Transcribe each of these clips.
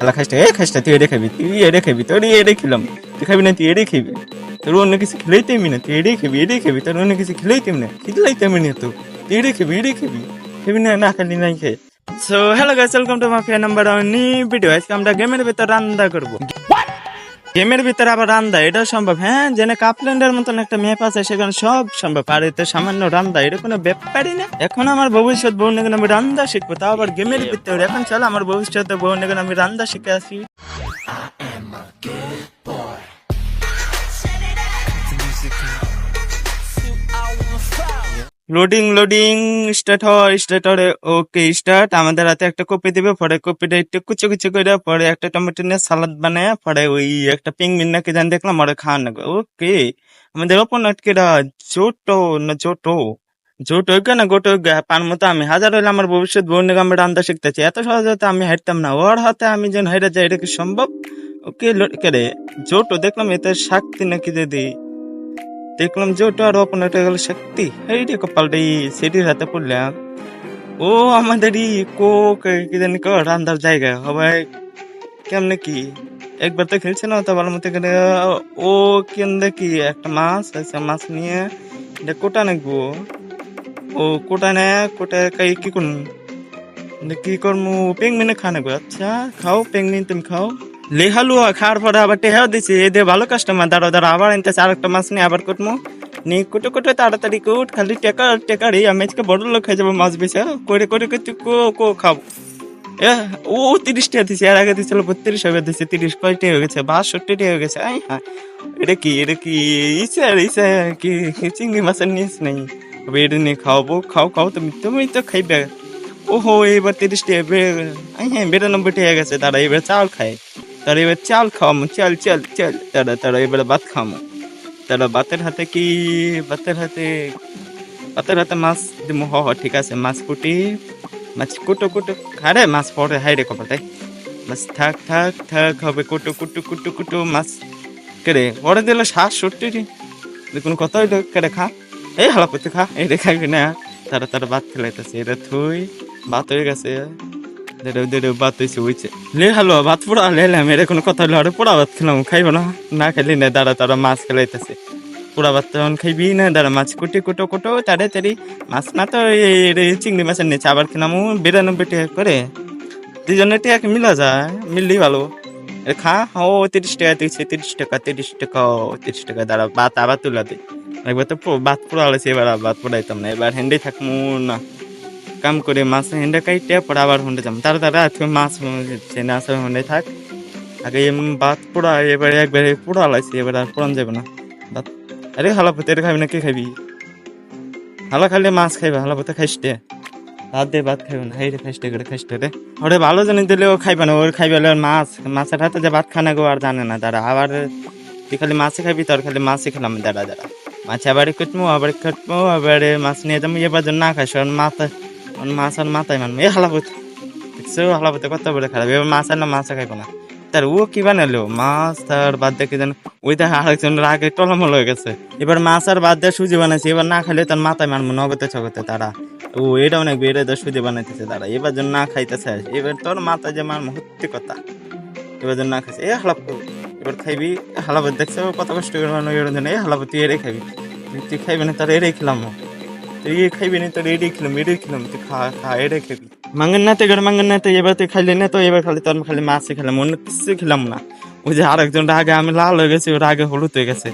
এলা খাসটা এ খাসটা, তুই এটা খাবি, তুই এটা খাবি, তোর এটা খেলাম, তুই খাবি না, তুই এড়ে খাবি, তোর অন্য কিছু খেলাইতেমি না, তুই এটাই খাবি এটাই খাবি, তোর অন্য কিছু খেলাইতেম না খেলাইতেমি না তো, তুই এটাই খাবি এটাই খাবি খাবি না না খালি নাই খাই so hello guys welcome to mafia number নি ভিডিও আজকে আমরা গেমের ভিতর রান্না করব। গেমের ভিতরে আবার রান্দা এটাও সম্ভব। হ্যাঁ যেনে কাপল্যান্ডের মতন একটা ম্যাপ আছে, সেখানে সব সম্ভব। আর এতে সামান্য রান্দা এটা কোনো ব্যাপারই না। এখন আমার ভবিষ্যৎ বউ নাকি আমি রান্দা শিখব, তাও আবার গেমের ভিতরে। এখন চলো, আমার ভবিষ্যৎ বউ নাকি আমি রান্দা শিখে আসি। লোডিং লোডিং স্টার্ট হয় স্টার্ট হবে ওকে স্টার্ট আমাদের হাতে একটা কপি দিবে, পরে কপিটা একটু কুচো কুচো করে, পরে একটা টমেটো নিয়ে সালাদ বানায়, পরে ওই একটা পিংমিন নাকি জানি দেখলাম, ওরা খাওয়ান না ওকে আমাদের ওপর নাটকেরা জোটো না জোটো জোট ওই না গোট গোটো পান মতো আমি হাজার হইলে আমার ভবিষ্যৎ বোন আমি রান্না শিখতেছি। এত সহজ হতে আমি হাঁটতাম না, ওর হাতে আমি যেন হাইটা যাই, এটা কি সম্ভব? ওকে কে রে? জোটো দেখলাম এতে শক্তি নাকি দিদি দেখলাম যে ওটা আর হয়ে গেল শক্তি এই রে কপালটা ই সেটির হাতে পড়লাম। ও আমাদের ই কো কে- জানি কো রান্দার জায়গা। সবাই কেমনে কি? একবার তো খেলছে না তো মতো করে। ও কেমনে কি? একটা মাছ আছে মাছ নিয়ে এটা কোটা নাকবো। ও কোটা নে, কোটা কাই কি করুন কি করমু? পেংমিনে খা নাকবো। আচ্ছা খাও, পেংমিন তুমি খাও। লেহালু খাওয়ার পরে আবার টেহাও দিছি। এ দিয়ে ভালো কাস্টমার দাঁড়ো দাঁড়ো আবার আনতেছে আর একটা মাছ নিয়ে আবার কুটমু নি কুটে কুটে তাড়াতাড়ি কুট খালি টেকা, টেকারি, আমি আজকে বড় লোক খাই যাব মাছ বেছে করে করে করে তুই কো কো, খাব। এ, ও তিরিশ টাকা দিছে, এর আগে দিছিল বত্রিশ হবে দিছে তিরিশ, কয়টি হয়ে গেছে? বাষট্টি হয়ে গেছে। আই হ্যাঁ এটা কি এটা কি, ইসে ইসে, কি চিংড়ি মাছের নিস নেই। তবে এটা নিয়ে খাওয়াবো, খাও খাও, তুমি তুমি তো খাইবে। ওহো, এবার তিরিশ টাকা বে- আই হ্যাঁ বিরানব্বই টাকা গেছে তারা এবার চাল খায় তারা এবার চাল খাওয়ামো, চাল চাল চাল। তারা তারা এবার ভাত খাওয়ামো। তারা ভাতের হাতে কি, ভাতের হাতে ভাতের হাতে মাছ দিব হ ঠিক আছে, মাছ কুটি, মাছ কুটো কুটো। আরে, মাছ পরে, হাই রে কপাল, তাই? মাছ থাক থাক থাক, হবে কুটো, কুটু কুটু কুটু, মাছ। কেরে ওরে দিল শ্বাস সত্যি দেখুন কত এটা কেরে খা। এই হালাপতি খা, এই রে খাইবি না। তারা তারা ভাত খেলাইতেছে। এটা থুই, ভাত হয়ে গেছে। লে হালো ভাত কোনো কথা ভাত খেলাম না। না মাছ পোড়া ভাত তখন মাছ কুটি, কুটো মাছ না তো চিংড়ি মাছের নিচে আবার খেলাম বিরানব্বই টাকা করে। দুজনের টাকা মিলা যায়, মিললেই ভালো। খা, ও তিরিশ টাকা দিচ্ছে তিরিশ টাকা তিরিশ টাকা তিরিশ টাকা, দাঁড়া, ভাত আবার তুলা দে। একবার তো ভাত পোড়া হলেছে এবার ভাত পোড়াইতাম না, এবার হেন্ডে থাকব না। কাম করে মাছ হেন্ডে কাইটে পরে আবার হন্ডে যাম। তারা তারা আজকে মাছ চেনে আসে হন্ডে থাক। আগে এম ভাত পোড়া, এবারে একবারে পোড়া লাগছে, এবার আর পোড়ান যাবে না। ভাত আরে হালা পথে খাবি না, কে খাবি? হালা খাইলে মাছ খাইবে, হালা পথে খাইস দে ভাত দে, ভাত খাইবে না। হাই রে, খাইস দে করে, খাইস দে রে। ওরে ভালো জানি দিলে ও খাইবে না, ওর খাইবে মাছ। মাছের হাতে যে ভাত খানা গো আর জানে না দাঁড়া আবার তুই খালি মাছে খাবি, তোর খালি মাছে খেলাম দাঁড়া দাঁড়া। মাছ আবার কাটবো আবার কাটবো আবার মাছ নিয়ে যাব, এবার না খাইস ওর মাছ আর মাথায় মানবো। এ হালাপত দেখছ হালাপতে কত বলে খারাপ। এবার মাছ আর না মাছ খাইবো না। তার ও কি বানালো মাছ তার বাদ দেখে যেন ওই দেখা আরেকজনের আগে টলমল হয়ে গেছে। এবার মাছ আর বাদ দিয়ে সুজি বানাইছে। এবার না খাইলে তার মাথায় মানবো নগদে ছগতে তারা। ও, এটা অনেক বেড়ে দেয় সুজি বানাইতেছে তারা। এবার জন্য না খাইতেছে এবার তোর মাথায় যে মারবো সত্যি কথা। এবার জন্য না খাইছে। এ হালাপ এবার খাইবি হালাপত দেখছে, কত কষ্ট করে মানুষ এর এ হালাপত তুই এড়ে খাবি তুই খাইবি না তার এড়ে খেলাম তুই এ খাইবি না তোর এড়ে খেলাম এড়ে খেলাম তুই খা খা এড়ে খাবি মাঙ্গন না তো মাঙ্গন না তো এবার তুই খাইলি না তো এবার খালি তোর খালি মাছই খেলাম অন্য খেলাম না ওই যে আরেকজন আগে আমি লাল হয়ে গেছি ওর হলুদ হয়ে গেছে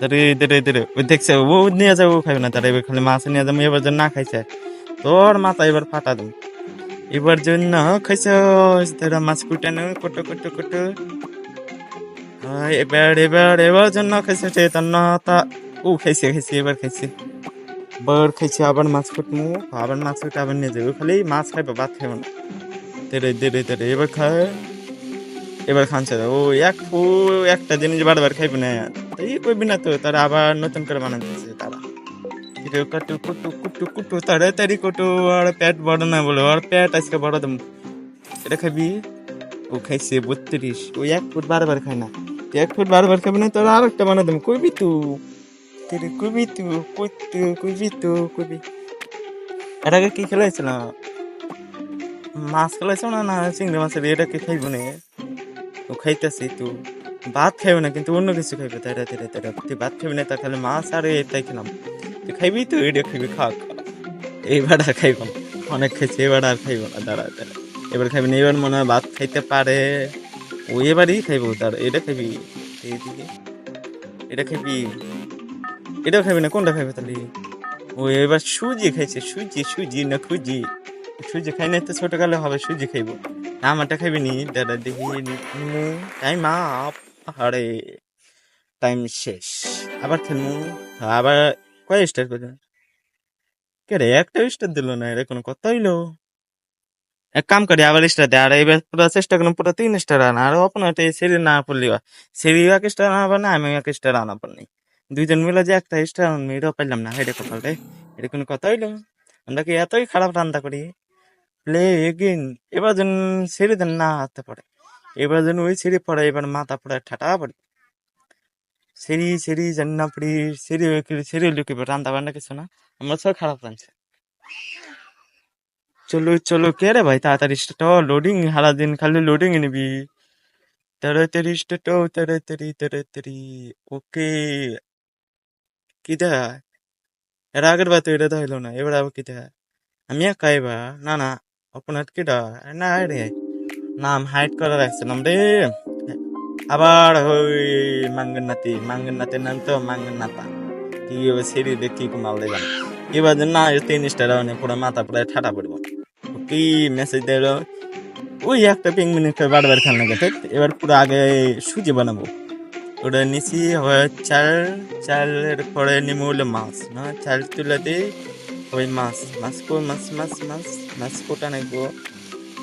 ধরে ধরে ধরে ওই দেখছে ও নিয়ে যাব ও খাইবে না তারা এবার খালি মাছ নিয়ে এবার জন্য না খাইছে তোর মাথা এবার ফাটা দেবো এবার জন্য খাইছে তোরা মাছ কুটানো কোটো কোটো কোটো এবার এবার এবার জন্য খাইছে চৈতন্য তা ও খাইছে খাইছে এবার খাইছে এবার খাইছে, আবার মাছ কুটমু আবার মাছ কুটে, আবার নিয়ে যাব। খালি মাছ খাইবে, ভাত খাইব না। তেরে তেরে তেরে এবার খায় এবার খানছে ও, এক ফু, একটা জিনিস বারবার খাইবে না। এই কইবি না তো, তারা আবার নতুন করে বানাতেছে তারা। কটু, কুটু কুটু কুটু, তাড়াতাড়ি কুটু, আর পেট বড় না বলে, আর পেট আজকে বড় দেব এটা খাবি ও খাইছে বত্রিশ। ও এক ফুট বারবার খায় না। এক ফুট বারবার খাবি না, তোর আর একটা বানা দেবো। কইবি তুই কইবি তু কই তু কইবি তু কইবি এর আগে কি খেলাইছিল মাছ খেলাইছো না না, চিংড়ি মাছের এটাকে খাইব না? ও খাইতেছি তো। ভাত খাইবে না, কিন্তু অন্য কিছু খাইবে। তাই রাতে রাতে তুই ভাত খাবি না, তা খালি মাছ আর এটাই খেলাম। তুই খাইবি তো এটা খাইবি খা এইবার আর খাইব অনেক খাইছি এবার আর খাইব না, দাঁড়া দাঁড়া। এবার খাইবি না এবার মনে হয় ভাত খাইতে পারে। ও এবারই খাইব তার এটা খাইবি, এইদিকে। এটা খাইবি। এটাও খাইবি না? কোনটা খাইবে তাহলে? ও, এবার সুজি খাইছে। সুজি সুজি না খুজি? সুজি খাই নাই তো ছোটকালে হবে, সুজি খাইব। না, আমারটা খাবি নি? দাদা দেখি টাইম আপ আরে টাইম শেষ। আবার খেলমু। আবার কয় স্টার করে কে রে, একটা স্টার দিল না? এটা কোনো কথা হইল? এক কাম করি, আবার স্টার দে। আর, এবার পুরো চেষ্টা করুন, পুরো তিন স্টার আনা। আর আপনার সেরি না পড়লি সেরি এক স্টার আনা না, আমি এক স্টার আনা পারনি দুইজন মিলে যে একটা স্টার আনব এটাও পাইলাম না এটা কথা রে? এটা কোনো কথা হইল আমরা কি এতই খারাপ রান্না করি? প্লে এগেন এবার যেন ছেড়ে দেন না হাতে পড়ে এবার যেন ওই ছেড়ে পড়ে, এবার মাথা পড়ে ঠাটা পড়ে। সেরি সেরি জানি না পড়ি সেরি সেরি লুকে রান্না বান্না কিছু না। আমরা সব খারাপ রাঁধছে চলো চলো, কে রে ভাই, তাড়াতাড়ি স্টার্ট লোডিং সারা দিন খালি লোডিং নিবি। তাড়াতাড়ি স্টার্ট তাড়াতাড়ি তাড়াতাড়ি। ওকে কি দেয় এর আগের বার তো এটা হইল না, এবার আবার কি দেয় আমি একা এবার? না না, আপনার কি না রে নাম হাইড করে রাখছিলাম রে। আবার ওই মাঙ্গন নাতি মাঙ্গন নাতির নাম তো মাঙ্গন নাতা কি ওই সিঁড়ি দেখি কুমাল দিলাম। এবার যে না তিন স্টার পুরো মাথা পুরো ঠাটা পড়ব। কি মেসেজ দিল? ওই একটা পিং মিনিট বারবার খেলনা গেছে এবার পুরো আগে সুজি বানাবো। ওটা হয় চাল চালের পরে নিমে হলো মাছ, না? চাল তুলে দিয়ে ওই মাছ মাছ কো, মাছ মাছ মাছ মাছ কোটা নাকবো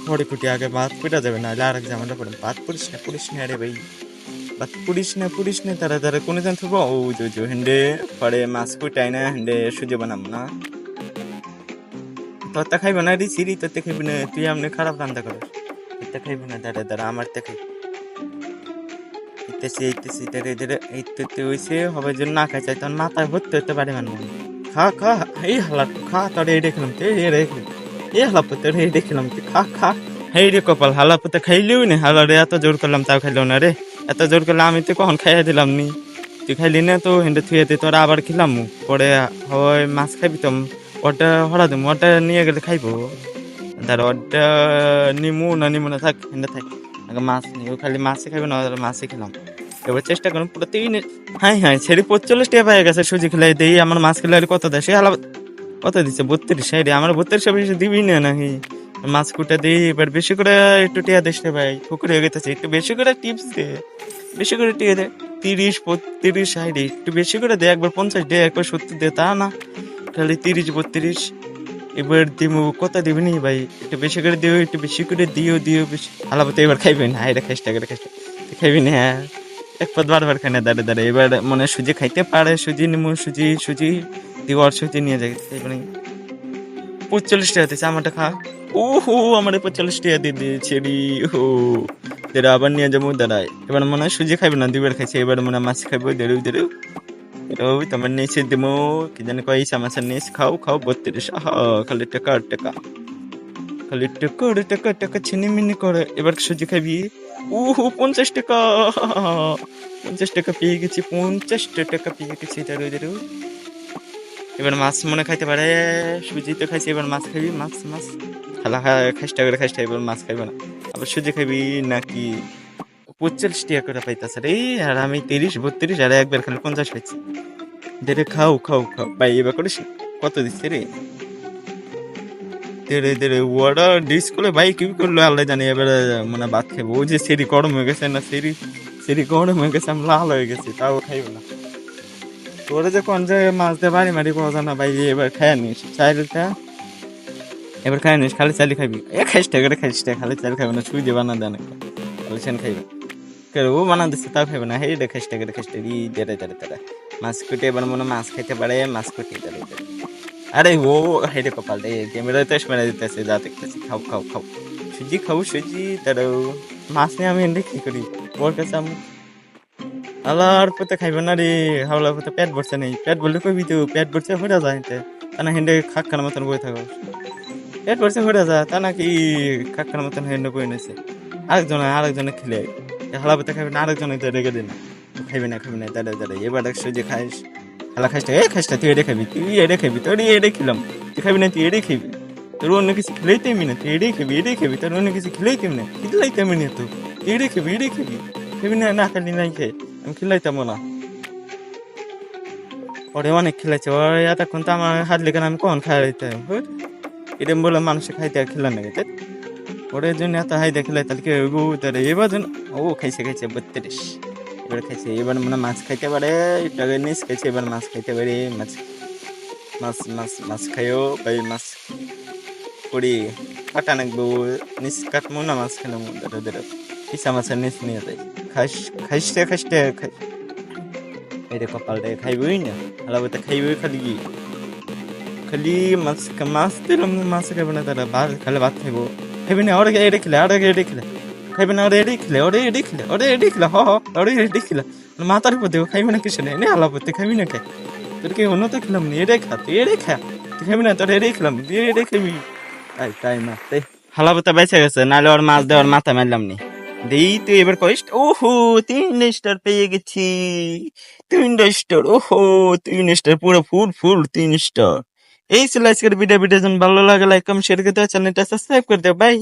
খড়ি কুটি আগে ভাত পিটা যাবে না আর এক জামাটা পড়ে ভাত পুরিস না পুরিস না রে ভাই। ভাত পুরিস না পুরিস না, তারা তারা কোনো দিন থাকব ও জো হেন্ডে, পরে মাছ কুটাই না, হেন্ডে সুজি বানাবো না? তোরটা খাইব না রে সিরি তোরতে খাইবি না, তুই এমনি খারাপ রান্না করিস। এটা খাইবি না, দাঁড়া দাঁড়া, আমার তে খাই ইতেছে ইতেছে ধীরে ধীরে ইতে হইছে, হবে যে না খাই, চাই, তখন মাথায় ভর্তি হতে পারে মানে। খা খা, এই হালাত খা, তোর এই দেখলাম তো, এই দেখলাম এই হালাপ তোর এই দেখলাম তুই খা খা। হেই রে কপাল, হালা পুতে খাইলেও নি, হালা রে, এত জোর করলাম, তাও খাইলো না রে। এত জোর করলে আমি তো কখন খাইয়া দিলাম নি। তুই খাইলি না তো হেন্ডে থুয়ে দিই তোরা আবার খেলাম। পরে হয় মাছ খাইবি তো ওটা হরা দিম ওটা নিয়ে গেলে খাইবো। ধর ওটা নিমু না নিমু না থাক হেন্ডে থাক। আগে মাছ নিয়ে, ও খালি মাছই খাইবে না মাছই খেলাম। এবার চেষ্টা করুন পুরো তিন হ্যাঁ হ্যাঁ সেটি পঁচল্লিশ টাকা পাই গেছে, সুজি খেলে দেই, আমার মাছ খেলে কত দেয়? সে হালা কত দিচ্ছে? বত্রিশ সাইডে আমার বত্রিশ বেশি দিবি না নাকি? মাছ কুটা দিই, এবার বেশি করে একটু টিয়া দিস রে ভাই, পুকুরে হয়ে গেছে, একটু বেশি করে টিপস দে, বেশি করে টিয়া দে, তিরিশ, বত্রিশ সাইডে একটু বেশি করে দে, একবার পঞ্চাশ দে, একবার সত্তর দে, তা না, খালি তিরিশ, বত্রিশ এবার দিব কত দিবি নি ভাই? একটু বেশি করে দিও, একটু বেশি করে দিও দিও বেশি। আলাপতে এবার খাইবেন হ্যাঁ এটা খাইস টাকা খাইস খাইবি না। হ্যাঁ এক পদ বারবার খাই না দাঁড়ে দাঁড়ে। এবার মনে সুজি খাইতে পারে, সুজি নিমু, সুজি সুজি। দিব আর সুজি নিয়ে যাই। এবারে পঁচল্লিশ টাকা দিয়েছে আমারটা খা। ও হো আমার পঁয়তাল্লিশ টাকা দিয়ে দিয়েছে রি ও দেড়, আবার নিয়ে যাব দাঁড়ায় এবার মনে হয় সুজি খাইবে না দুবার খাইছে, এবার মনে মাছ খাইবো দেড়ু দেড়ু ওই তোমার নিচে দেবো কি জানি কয়েছে আমার নিচ, খাও খাও, বত্রিশ, আহা, খালি টাকা আর টাকা। খালি টাকা আর টাকা টাকা ছিনি মিনি করে। এবার সুজি খাবি? ও হো পঞ্চাশ টাকা। পঞ্চাশ টাকা পেয়ে গেছি, পঞ্চাশ টাকা পেয়ে গেছি দেড়ু দেড়ু এবার মাছ মনে খাইতে পারে। সুজি তো খাইছি, এবার মাছ খাবি, মাছ মাছ। খালা খাইসটা করে খাইসটা এবার মাছ খাইবে না। আবার সুজি খাবি নাকি? পঁয়তাল্লিশ টাকা করে পাইতেছে রে, আর আমি তিরিশ, বত্রিশ, আর একবার খালি পঞ্চাশ পাইছি। দেরে খাও খাও খাও। ভাই, এবার করিস কত দিচ্ছে রে? দেরে দেরে ওরা ডিস করে ভাই, কি করল আল্লাহ জানি, এবার মানে ভাত খাব ওই যে সেরি গরম হয়ে গেছে না সেরি সেরি গরম হয়ে গেছে, আমি লাল হয়ে গেছি, তাও খাইব না। যখন যে মাছ দিয়ে বাড়ি মারি পাওয়া না, ভাই, এবার খায় নিস চাইলটা, এবার খাই নিস খালি চালি খাবি এ খাইস টাকা করে খাইস টাকা খালি চাল খাবি না ছুঁই দিয়ে বানা দেন সেন খাইবি। কেউ ও বানা দিচ্ছে তাও খাইবে না। হেই রে খাইস টাকা খাইস টাকা ই দেড়ে দেড়ে দেড়ে মাছ কুটে এবার মনে মাছ খাইতে পারে মাছ কুটে দেড়ে দেড়ে আরে, ও হেরে কপাল রে ক্যামেরাতে মেরে দিতেছে, যা দেখতেছি। খাও খাও খাও। সুজি খাও, সুজি তারও মাছ নিয়ে আমি এনে কি করি? ওর কাছে আমি আলার পথে খাইবে না রে। হাওলার পথে পেট ভরছে নেই। পেট বললে কইবি তো, পেট ভরছে হয়ে যায় তে। না হেন্ডে খাক্কার মতন বই থাকো। পেট ভরছে হয়ে যায়, তা নাকি খাক্কার মতন হেন্ডে বই নেছে। আরেকজনে আরেকজনে খেলে। হালাপতে খাবি না, আরেকজন তো রেখে দিন। খাবি না খাবি না দাঁড়া দাঁড়া এবার একশো যে খাইস হালা খাইস এ খাইস তুই এড়ে খাবি, তুই এড়ে খাবি, তোর এড়ে খেলাম। তুই খাবি না, তুই এড়ে খাবি। তোর অন্য কিছু খেলেই তেমনি না, তুই এড়ে খাবি এড়ে খাবি, তোর অন্য কিছু খেলেই তেমনি না খেলাই তেমনি না তো। এড়ে খাবি এড়ে খাবি। খাবি না না খালি নাই খেয়ে আমি খেলাই খেলাইতাম না। ওরে অনেক খেলেছে ওরে এতক্ষণ তো আমার হাত লেগে আমি কখন খাইতাম এরম বলে মানুষে খাইতে আর খেলার তাই ওরে জন্য এত হাইতে খেলে তাহলে কি গু তাহলে এবার জন্য ও খাইছে খাইছে বত্রিশ এবার খাইছে এবার মানে মাছ খাইতে পারে টাকা নিস খাইছে এবার মাছ খাইতে পারে মাছ মাছ মাছ মাছ খাইও ভাই মাছ করি কাটা নাকবো নিস কাটমো না মাছ খেলাম ধরে ধরে পিসা মাছের নিচ নিয়ে যাই খাইস খাইসতে খাইসতে খাই এটা কপালটা খাইবই না হালাবতে খাইবই খালি কি খালি মাছ মাছ দিলাম মাছ খাইবে না তারা ভাত খালে ভাত খাইবো খেলে ওরে এড়ে খেলে খাইবে না ওরে এড়ে খেলে ওরে এড়ে খেলে ওরে এড়ে খেলে হ হ ওরে এড়ে খেলে মাথার উপর দেবো খাইবে না কিছু নেই হালাবতে খাইবি না খাই তোর এড়ে খেলাম তুই এড়ে খাবি তাই তাই না তাই হালাবতে বেঁচে গেছে নাহলে ওর মাছ দেওয়ার মাথা মারলাম নি দেই তুই এবার কইস ওহো তিন স্টার পেয়ে গেছি তিন স্টার ওহো তিন স্টার পুরো ফুল ফুল তিন স্টার এই ছিল আজকের ভিডিও ভিডিও ভালো লাগে লাইক কমেন্ট শেয়ার করতে চ্যানেলটা সাবস্ক্রাইব করে দেও। বাই